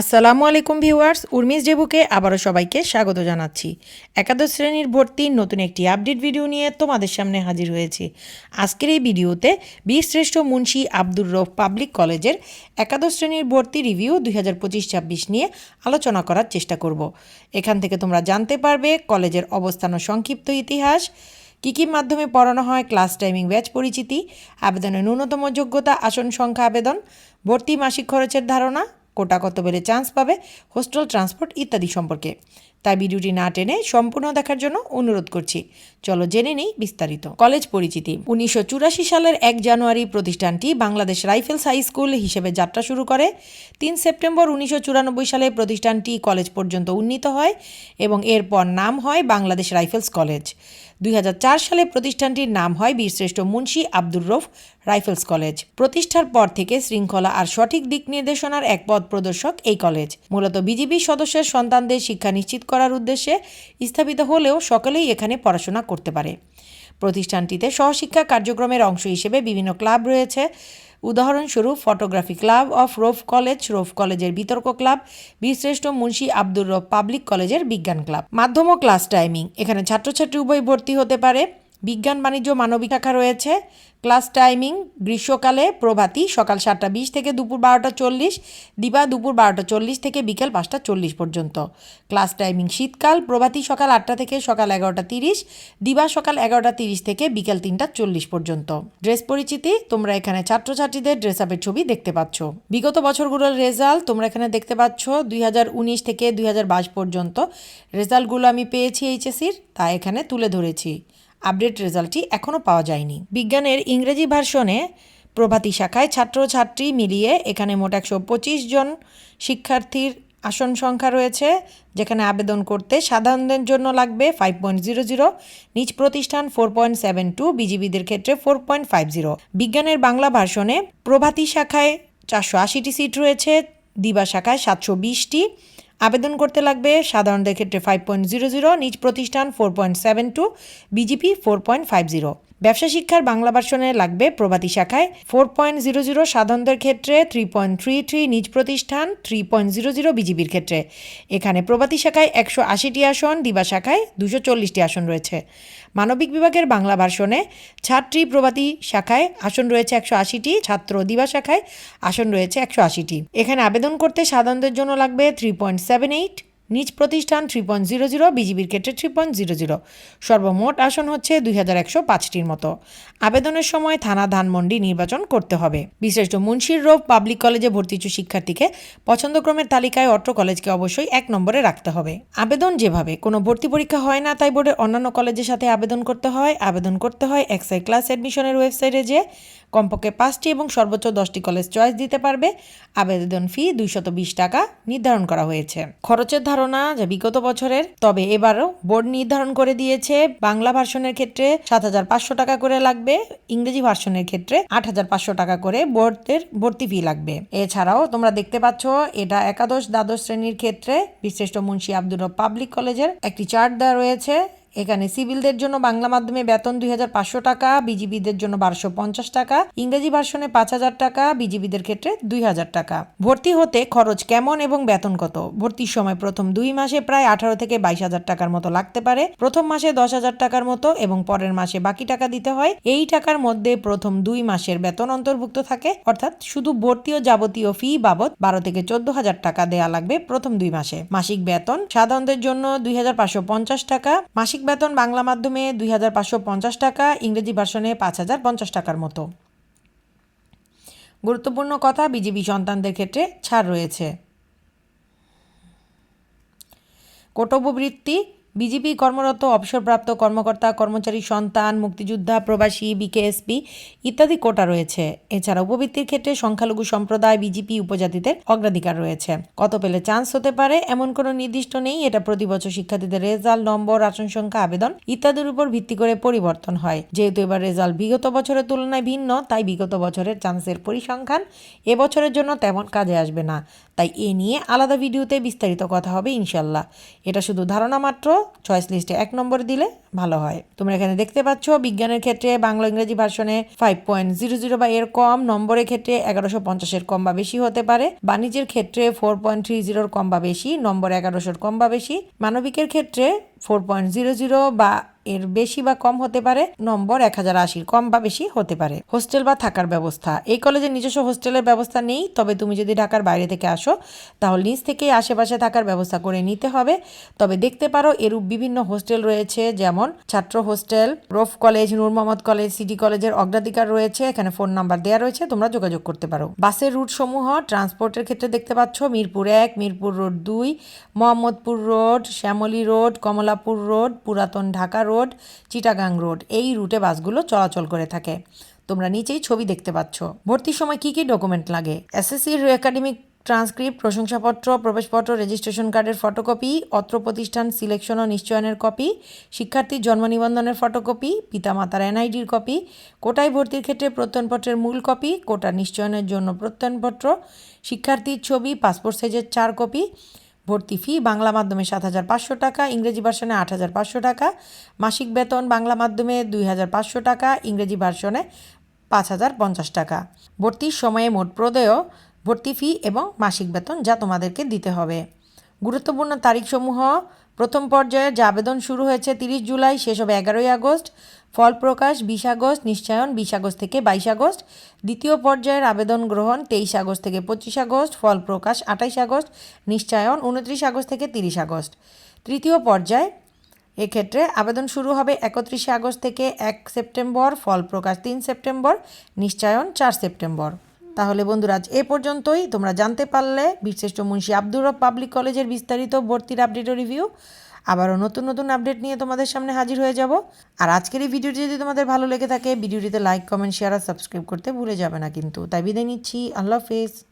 আসসালামু আলাইকুম ভিউয়ার্স, উর্মিস ডেবুকে আবারও সবাইকে স্বাগত জানাচ্ছি। একাদশ শ্রেণির ভর্তির নতুন একটি আপডেট ভিডিও নিয়ে তোমাদের সামনে হাজির হয়েছে। আজকের এই ভিডিওতে বীরশ্রেষ্ঠ মুন্সি আব্দুর রফ পাবলিক কলেজের একাদশ শ্রেণির ভর্তি রিভিউ দুই হাজার পঁচিশ ছাব্বিশ নিয়ে আলোচনা করার চেষ্টা করব। এখান থেকে তোমরা জানতে পারবে কলেজের অবস্থান ও সংক্ষিপ্ত ইতিহাস, কী কী মাধ্যমে পড়ানো হয়, ক্লাস টাইমিং, ব্যাচ পরিচিতি, আবেদনের ন্যূনতম যোগ্যতা, আসন সংখ্যা, আবেদন, ভর্তি মাসিক খরচের ধারণা কোটা কত বেড়ে চান্স পাবে হোস্টেল ট্রান্সপোর্ট ইত্যাদি সম্পর্কে। তাই ভিডিওটি না টেনে সম্পূর্ণ দেখার জন্য অনুরোধ করছি। চলো জেনে নেই বিস্তারিত। কলেজ পরিচিতি। উনিশশো চুরাশি সালের এক জানুয়ারি প্রতিষ্ঠানটি বাংলাদেশ রাইফেলস হাই স্কুল হিসেবে যাত্রা শুরু করে। তিন সেপ্টেম্বর উনিশশো চুরানব্বই সালে প্রতিষ্ঠানটি কলেজ পর্যন্ত উন্নীত হয় এবং এরপর নাম হয় বাংলাদেশ রাইফেলস কলেজ। দুই হাজার চার সালে প্রতিষ্ঠানটির নাম হয় বীরশ্রেষ্ঠ মুন্সি আব্দুর রফ রাইফেলস কলেজ। প্রতিষ্ঠার পর থেকে শৃঙ্খলা আর সঠিক দিক নির্দেশনার এক পথ প্রদর্শক এই কলেজ। মূলত বিজিবি সদস্যের সন্তানদের শিক্ষা নিশ্চিত করার উদ্দেশ্যে স্থাপিত হলেও সকলেই এখানে পড়াশোনা করতে পারে। প্রতিষ্ঠানটিতে সহশিক্ষা কার্যক্রমের অংশ হিসেবে বিভিন্ন ক্লাব রয়েছে। উদাহরণস্বরূপ photography club of roof college, roof কলেজের বিতর্ক ক্লাব, বীরশ্রেষ্ঠ মুন্সি আব্দুর রফ পাবলিক কলেজের বিজ্ঞান ক্লাব। মাধ্যম ও ক্লাস টাইমিং, এখানে ছাত্রছাত্রী উভয় ভর্তি হতে পারে। বিজ্ঞান, বাণিজ্য, মানবিক শাখা রয়েছে। ক্লাস টাইমিং গ্রীষ্মকালে প্রভাতী সকাল সাতটা বিশ থেকে দুপুর বারোটা চল্লিশ, দিবা দুপুর বারোটা চল্লিশ থেকে বিকেল পাঁচটা চল্লিশ পর্যন্ত। ক্লাস টাইমিং শীতকাল, প্রভাতী সকাল আটটা থেকে সকাল এগারোটা তিরিশ, দিবা সকাল এগারোটা তিরিশ থেকে বিকেল তিনটা চল্লিশ পর্যন্ত। ড্রেস পরিচিতি, তোমরা এখানে ছাত্রছাত্রীদের ড্রেস আপের ছবি দেখতে পাচ্ছ। বিগত বছরগুলোর রেজাল্ট তোমরা এখানে দেখতে পাচ্ছ, দুই হাজার উনিশ থেকে দুই হাজার বাইশ পর্যন্ত। রেজাল্টগুলো আমি পেয়েছি এইচএসির তা এখানে তুলে ধরেছি। আপডেট রেজাল্টটি এখনও পাওয়া যায়নি। বিজ্ঞানের ইংরেজি ভার্সনে প্রভাতী শাখায় ছাত্রছাত্রী মিলিয়ে এখানে মোট একশো পঁচিশ জন শিক্ষার্থীর আসন সংখ্যা রয়েছে, যেখানে আবেদন করতে সাধারণদের জন্য লাগবে ফাইভ পয়েন্ট জিরো জিরো নিজ প্রতিষ্ঠান ফোর পয়েন্ট সেভেন টু বিজিবিদের ক্ষেত্রে ফোর পয়েন্ট ফাইভ জিরো বিজ্ঞানের বাংলা ভার্সনে প্রভাতী শাখায় চারশো আশিটি সিট রয়েছে, দিবা শাখায় সাতশো বিশটি আবেদন করতে লাগবে। সাধারণদের ক্ষেত্রে ফাইভ পয়েন্ট জিরো জিরো নিজ প্রতিষ্ঠান four point seven two BGP four point five zero ব্যবসা শিক্ষার বাংলা ভার্সনে লাগবে প্রভাতী শাখায়। ফোর পয়েন্ট জিরো জিরো সাধারণদের ক্ষেত্রে থ্রি পয়েন্ট থ্রি থ্রি নিজ প্রতিষ্ঠান থ্রি পয়েন্ট জিরো জিরো বিজিবির ক্ষেত্রে। এখানে প্রভাতী শাখায় একশো আশিটি আসন, দিবা শাখায় দুশো চল্লিশটি আসন রয়েছে। মানবিক বিভাগের বাংলা ভার্সনে ছাত্রী প্রভাতী শাখায় আসন রয়েছে একশো আশিটি, ছাত্র দিবা শাখায় আসন রয়েছে একশো আশিটি। এখানে আবেদন করতে সাধারণদের জন্য লাগবে থ্রি পয়েন্ট সেভেন এইট নিজ প্রতিষ্ঠান থ্রি পয়েন্ট জিরো জিরো বিজিবির ক্ষেত্রে থ্রি পয়েন্ট জিরো জিরো সর্বমোট আসন হচ্ছে দুই হাজার একশো পাঁচটির মতো। আবেদনের সময় থানা ধানমন্ডি নির্বাচন করতে হবে। বিশিষ্ট মুন্সির রোগ পাবলিক কলেজে ভর্তি ইচ্ছু শিক্ষার্থীকে পছন্দক্রমের তালিকায় অট্র কলেজকে অবশ্যই এক নম্বরে রাখতে হবে। আবেদন যেভাবে, কোনো ভর্তি পরীক্ষা হয় না, তাই বোর্ডের অন্যান্য কলেজের সাথে আবেদন করতে হয়। আবেদন করতে হয় এক্সাই ক্লাস অ্যাডমিশনের ওয়েবসাইটে যে কমপক্ষে পাঁচটি এবং সর্বোচ্চ দশটি কলেজ চয়েস দিতে পারবে। আবেদন ফি দুইশত বিশ টাকা নির্ধারণ করা হয়েছে। খরচের ধারণা যা বিগত বছরের, তবে এবারও বোর্ড নির্ধারণ করে দিয়েছে, বাংলা ভার্সনের ক্ষেত্রে সাত হাজার পাঁচশো টাকা করে লাগবে, ইংরেজি ভার্সনের ক্ষেত্রে আট হাজার পাঁচশো টাকা করে বোর্ডের ভর্তি ফি লাগবে। এছাড়াও তোমরা দেখতে পাচ্ছ, এটা একাদশ দ্বাদশ শ্রেণির ক্ষেত্রে বিশিষ্ট মুন্সি আব্দুর পাবলিক কলেজের একটি চার্ট দেওয়া রয়েছে। এখানে সিভিলদের জন্য বাংলা মাধ্যমে বেতন দুই হাজার পাঁচশো টাকা, বিজিবিদের জন্য বারোশো পঞ্চাশ টাকা, ইংরেজি ভার্সনে পাঁচ হাজার টাকা, বিজিবিদের ক্ষেত্রে দুই হাজার টাকা। ভর্তি হতে খরচ কেমন এবং বেতন কত? ভর্তির সময় প্রথম দুই মাসে প্রায় আঠারো থেকে বাইশ হাজার টাকার মতো লাগতে পারে, প্রথম মাসে দশ হাজার টাকার মতো এবং পরের মাসে বাকি টাকা দিতে হয়। এই টাকার মধ্যে প্রথম দুই মাসের বেতন অন্তর্ভুক্ত থাকে, অর্থাৎ শুধু ভর্তি ও যাবতীয় ফি বাবদ বারো থেকে চোদ্দ হাজার টাকা দেয়া লাগবে প্রথম দুই মাসে। মাসিক বেতন সাধারণদের জন্য দুই হাজার পাঁচশো পঞ্চাশ টাকা, মাসিক বেতন বাংলা মাধ্যমে দুই হাজার পাঁচশো পঞ্চাশ টাকা, ইংরেজি ভার্সনে পাঁচ হাজার পঞ্চাশ টাকার মতো। গুরুত্বপূর্ণ কথা বিজেপি সন্তানদের ক্ষেত্রে ছাড় রয়েছে। কর্তব্যবৃত্তি বিজেপি কর্মরত, অবসরপ্রাপ্ত কর্মকর্তা, কর্মচারী, সন্তান, মুক্তিযোদ্ধা, প্রবাসী, বিকেএসপি ইত্যাদি কোটা রয়েছে। এছাড়া উপবৃত্তির ক্ষেত্রে সংখ্যালঘু সম্প্রদায়, বিজেপি উপজাতিদের অগ্রাধিকার রয়েছে। কত পেলে চান্স হতে পারে এমন কোনো নির্দিষ্ট নেই, এটা প্রতি বছর শিক্ষার্থীদের রেজাল্ট, নম্বর, আসন সংখ্যা, আবেদন ইত্যাদির উপর ভিত্তি করে পরিবর্তন হয়। যেহেতু এবার রেজাল্ট বিগত বছরের তুলনায় ভিন্ন, তাই বিগত বছরের চান্সের পরিসংখ্যান এবছরের জন্য তেমন কাজে আসবে না। তাই এ নিয়ে আলাদা ভিডিওতে বিস্তারিত কথা হবে ইনশাল্লাহ এটা শুধু ধারণা মাত্র চয়েস লিস্টে এক নম্বর দিলে ভালো হয়। তোমরা এখানে দেখতে পাচ্ছ, বিজ্ঞানের ক্ষেত্রে বাংলা ইংরেজি ভার্সনে ফাইভ পয়েন্ট জিরো জিরো বা এর কম, নম্বরের ক্ষেত্রে এগারোশো পঞ্চাশের কম বা বেশি হতে পারে। বাণিজ্যের ক্ষেত্রে ফোর পয়েন্ট থ্রি জিরোর কম বা বেশি, নম্বর এগারোশোর কম বা বেশি। মানবিকের ক্ষেত্রে ফোর পয়েন্ট জিরো জিরো বা এর বেশি বা কম হতে পারে, নম্বর এক হাজার আশির কম বা বেশি হতে পারে। হোস্টেল বা থাকার ব্যবস্থা। এই কলেজে নিজস্ব হোস্টেলের ব্যবস্থা নেই, তবে তুমি যদি ঢাকার বাইরে থেকে আসো, তাহলে নিজ থেকেই আশেপাশে থাকার ব্যবস্থা করে নিতে হবে। তবে দেখতে পারো এরূপ বিভিন্ন হোস্টেল রয়েছে, যেমন ছাত্র hostel, roof college, Nur Mohammad college, city কলেজের অগ্রাধিকার রয়েছে, এখানে ফোন নাম্বার দেওয়া রয়েছে, তোমরা যোগাযোগ করতে পারো। বাসের রুট সমূহ ট্রান্সপোর্টের ক্ষেত্রে দেখতে পাচ্ছ, মিরপুর এক, মিরপুর রোড দুই, Mohammadpur road, Shyamoli road Kamalapur road, পুরাতন ঢাকা রোড, চিটাগাং রোড, এই রুটে বাসগুলো চলাচল করে থাকে। তোমরা নিচেই ছবি দেখতে পাচ্ছ। ভর্তির সময় কি কি ডকুমেন্ট লাগে? এসএসসির একাডেমিক ট্রান্সক্রিপ্ট প্রশংসাপত্র, প্রবেশপত্র রেজিস্ট্রেশন কার্ডের ফটোকপি অত্র প্রতিষ্ঠান সিলেকশন ও নিশ্চয়নের কপি শিক্ষার্থীর জন্ম নিবন্ধনের ফটোকপি পিতামাতার এনআইডির কপি কোটায় ভর্তির ক্ষেত্রে প্রত্যয়নপত্রের মূল কপি কোটা নিশ্চয়নের জন্য প্রত্যয়নপত্র, শিক্ষার্থীর ছবি পাসপোর্ট সাইজের চার কপি ভর্তি ফি বাংলা মাধ্যমে সাত হাজার পাঁচশো টাকা, ইংরেজি ভার্সনে আট হাজার পাঁচশো টাকা, মাসিক বেতন বাংলা মাধ্যমে দুই হাজার পাঁচশো টাকা, ইংরেজি ভার্সনে পাঁচ হাজার পঞ্চাশ টাকা। ভর্তির সময়ে মোট প্রদেয়, ভর্তি ফি এবং মাসিক বেতন যা তোমাদেরকে দিতে হবে। গুরুত্বপূর্ণ তারিখসমূহ প্রথম পর্যায়ে যে আবেদন শুরু হয়েছে তিরিশ জুলাই, শেষ হবে এগারোই আগস্ট। ফল প্রকাশ বিশ আগস্ট, নিশ্চয়ন বিশ আগস্ট থেকে বাইশ আগস্ট। দ্বিতীয় পর্যায়ের আবেদন গ্রহণ তেইশ আগস্ট থেকে পঁচিশ আগস্ট, ফল প্রকাশ আঠাইশ আগস্ট, নিশ্চয়ন উনত্রিশ আগস্ট থেকে তিরিশ আগস্ট। তৃতীয় পর্যায়ে এক্ষেত্রে আবেদন শুরু হবে একত্রিশে আগস্ট থেকে এক সেপ্টেম্বর, ফল প্রকাশ তিন সেপ্টেম্বর, নিশ্চয়ন চার সেপ্টেম্বর। তাহলে বন্ধুরা, আজ এ পর্যন্তই। তোমরা জানতে পারলে বীরশ্রেষ্ঠ মুন্সী আব্দুর রব পাবলিক কলেজের বিস্তারিত ভর্তির আপডেট ও রিভিউ আবারও নতুন নতুন আপডেট নিয়ে তোমাদের সামনে হাজির হয়ে যাব। আর আজকের এই ভিডিওটি যদি তোমাদের ভালো লেগে থাকে ভিডিওটিতে লাইক কমেন্ট শেয়ার আর সাবস্ক্রাইব করতে ভুলে যাবে না কিন্তু। তাই বিদায় নিচ্ছি। আল্লাহ হাফেজ।